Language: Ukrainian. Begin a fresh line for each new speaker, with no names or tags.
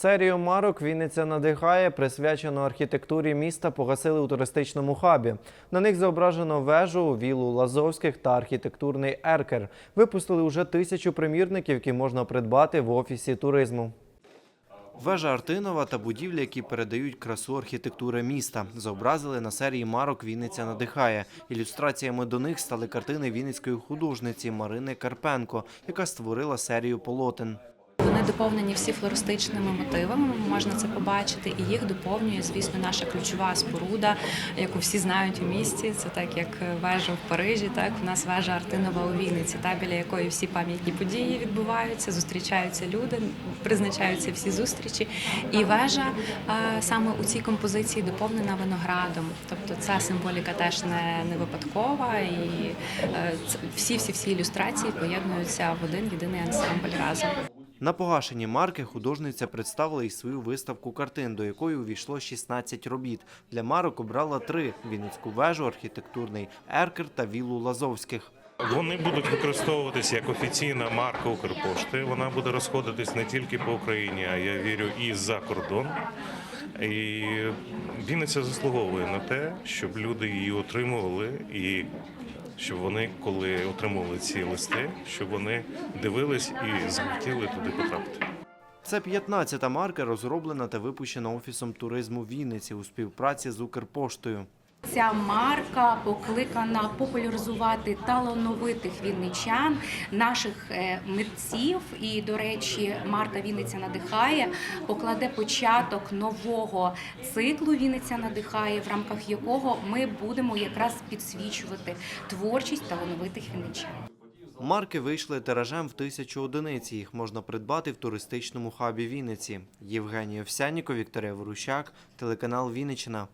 Серію марок Вінниця надихає, присвячену архітектурі міста, погасили у туристичному хабі. На них зображено вежу, вілу Лазовських та архітектурний еркер. Випустили уже тисячу примірників, які можна придбати в офісі туризму. Вежа Артинова та будівлі, які передають красу архітектури міста, зобразили на серії марок Вінниця надихає. Ілюстраціями до них стали картини вінницької художниці Марини Карпенко, яка створила серію полотен.
Вони доповнені всі флористичними мотивами. Можна це побачити, і їх доповнює, звісно, наша ключова споруда, яку всі знають у місті. Це так як вежа в Парижі. Так у нас вежа Артинова у Вінниці, та біля якої всі пам'ятні події відбуваються, зустрічаються люди, призначаються всі зустрічі. І вежа саме у цій композиції доповнена виноградом. Тобто ця символіка теж не, не випадкова, і е, всі всі всі ілюстрації поєднуються в один єдиний ансамбль разом.
На погашені марки художниця представила і свою виставку картин, до якої увійшло 16 робіт. Для марок обрала три: Вінницьку вежу, архітектурний еркер та віллу Лазовських.
Вони будуть використовуватися як офіційна марка Укрпошти. Вона буде розходитись не тільки по Україні, а я вірю, і за кордон. І Вінниця заслуговує на те, щоб люди її отримували, і щоб вони, коли отримували ці листи, щоб вони дивились і захотіли туди потрапити.
Це 15-та марка, розроблена та випущена офісом туризму Вінниці у співпраці з Укрпоштою.
Ця марка покликана популяризувати талановитих вінничан, наших е, митців. І, до речі, марка Вінниця надихає покладе початок нового циклу Вінниця надихає, в рамках якого ми будемо якраз підсвічувати творчість талановитих вінничан.
Марки вийшли тиражем в тисячу одиниць. Їх можна придбати в туристичному хабі Вінниці. Євгеній Овсянніков, Вікторія Ворущак, телеканал Вінниччина.